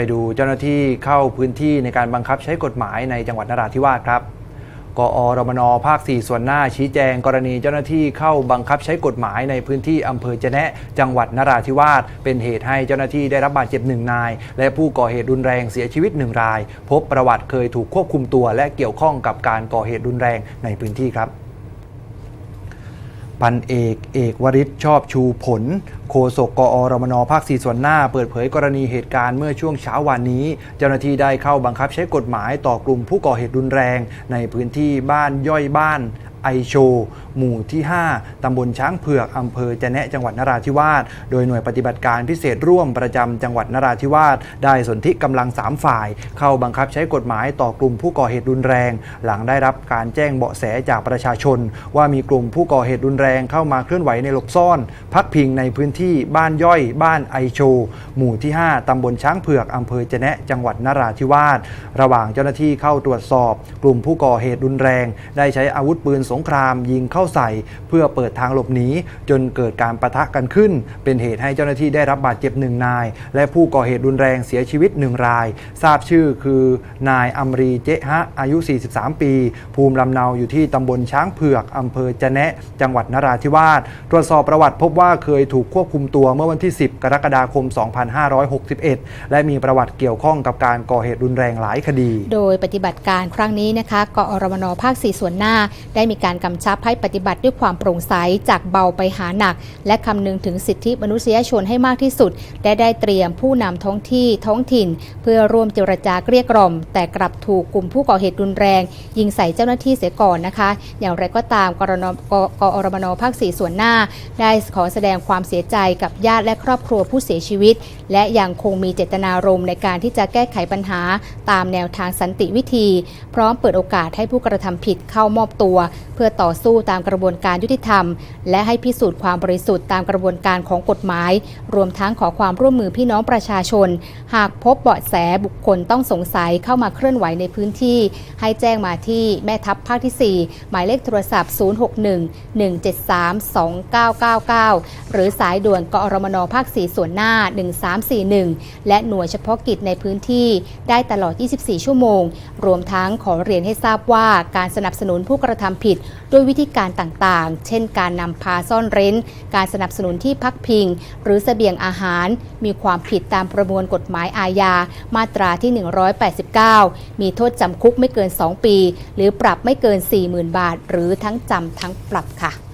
ไปดูเจ้าหน้าที่เข้าพื้นที่ในการบังคับใช้กฎหมายในจังหวัดนราธิวาสครับกอรมนภาค 4 ส่วนหน้าชี้แจงกรณีเจ้าหน้าที่เข้าบังคับใช้กฎหมายในพื้นที่อำเภอจะแนะจังหวัดนราธิวาสเป็นเหตุให้เจ้าหน้าที่ได้รับบาดเจ็บหนึ่งนาย และผู้ก่อเหตุรุนแรงเสียชีวิตหนึ่งราย พบประวัติเคยถูกควบคุมตัว และเกี่ยวข้องกับการก่อเหตุรุนแรงในพื้นที่ครับ พันเอกเอกวริศชอบชูผล โฆษกกอรมนภาคสี่ส่วนหน้า เปิดเผยกรณีเหตุการณ์เมื่อช่วงเช้าวันนี้ เจ้าหน้าที่ได้เข้าบังคับใช้กฎหมายต่อกลุ่มผู้ก่อเหตุรุนแรง ในพื้นที่บ้านย่อยบ้าน ไอโช หมู่ที่ 5 ตำบลช้างเผือก อำเภอจะแนะจังหวัดนราธิวาส โดยหน่วยปฏิบัติการพิเศษร่วมประจำจังหวัดนราธิวาส ได้สนธิกำลัง 3 ฝ่าย เข้าบังคับใช้กฎหมายต่อกลุ่มผู้ก่อเหตุรุนแรง หลังได้รับการแจ้งเบาะแสจากประชาชน ว่ามีกลุ่มผู้ก่อเหตุรุนแรงเข้ามาเคลื่อนไหวในหลบซ่อน พักพิงในพื้นที่บ้านย่อย บ้านไอโช หมู่ที่ 5 ตำบลช้างเผือก อำเภอจะแนะจังหวัดนราธิวาส ระหว่างเจ้าหน้าที่เข้าตรวจสอบ กลุ่มผู้ก่อเหตุรุนแรง ได้ใช้อาวุธปืนสงครามยิงเข้าใส่ เพื่อเปิดทางหลบหนีจนเกิดการประทะกันขึ้น เป็นเหตุให้เจ้าหน้าที่ได้รับบาดเจ็บหนึ่งนาย และผู้ก่อเหตุรุนแรงเสียชีวิตหนึ่งราย ทราบชื่อคือนายอัมรีเจฮะอายุ 43 ปี ภูมิลำเนาอยู่ที่ตำบลช้างเผือกอำเภอจะแนะ จังหวัดนราธิวาสตรวจสอบประวัติพบว่าเคยถูกควบคุมตัวเมื่อวันที่ 10 กรกฎาคม 2561 และมีประวัติเกี่ยวข้องกับการก่อเหตุรุนแรงหลายคดี โดยปฏิบัติการครั้งนี้นะคะกอรมนภาค 4 ส่วนหน้าได้มีการกำชับให้ปฏิบัติด้วยความโปร่งใสจากเบาไปหาหนัก และคำนึงถึงสิทธิมนุษยชนให้มากที่สุด และได้เตรียมผู้นำท้องที่ท้องถิ่น เพื่อร่วมเจรจาเกลี้ยกล่อม แต่กลับถูกกลุ่มผู้ก่อเหตุรุนแรง ยิงใส่เจ้าหน้าที่เสียก่อนนะคะ อย่างไรก็ตามกรนกกอรมนภาค4ส่วนหน้า ได้ขอแสดงความเสียใจกับญาติและครอบครัวผู้เสียชีวิต และยังคงมีเจตนารมณ์ในการที่จะแก้ไขปัญหา ตามแนวทางสันติวิธี พร้อมเปิดโอกาสให้ผู้กระทำผิดเข้ามอบตัว พื่อต่อสู้ตามกระบวนการยุติธรรม และให้พิสูจน์ความบริสุทธิ์ตามกระบวนการของกฎหมาย รวมทั้งขอความร่วมมือพี่น้องประชาชน หากพบเบาะแสบุคคลต้องสงสัยเข้ามาเคลื่อนไหวในพื้นที่ ให้แจ้งมาที่แม่ทัพภาคที่ 4 หมายเลขโทรศัพท์ 061 173 2999 หรือสายด่วนกอรมนภาค 4 ส่วนหน้า 1341 และหน่วยเฉพาะกิจในพื้นที่ได้ตลอด 24 ชั่วโมง รวมทั้งขอเรียนให้ทราบว่าการสนับสนุนผู้กระทำผิดด้วยวิธีการต่างๆ เช่นการนำพาซ่อนเร้น การสนับสนุนที่พักพิง หรือเสบียงอาหาร มีความผิดตามประมวลกฎหมายอาญา มาตราที่ 189 มีโทษจำคุกไม่เกิน 2 ปี หรือปรับไม่เกิน 40,000 บาท หรือทั้งจำทั้งปรับค่ะ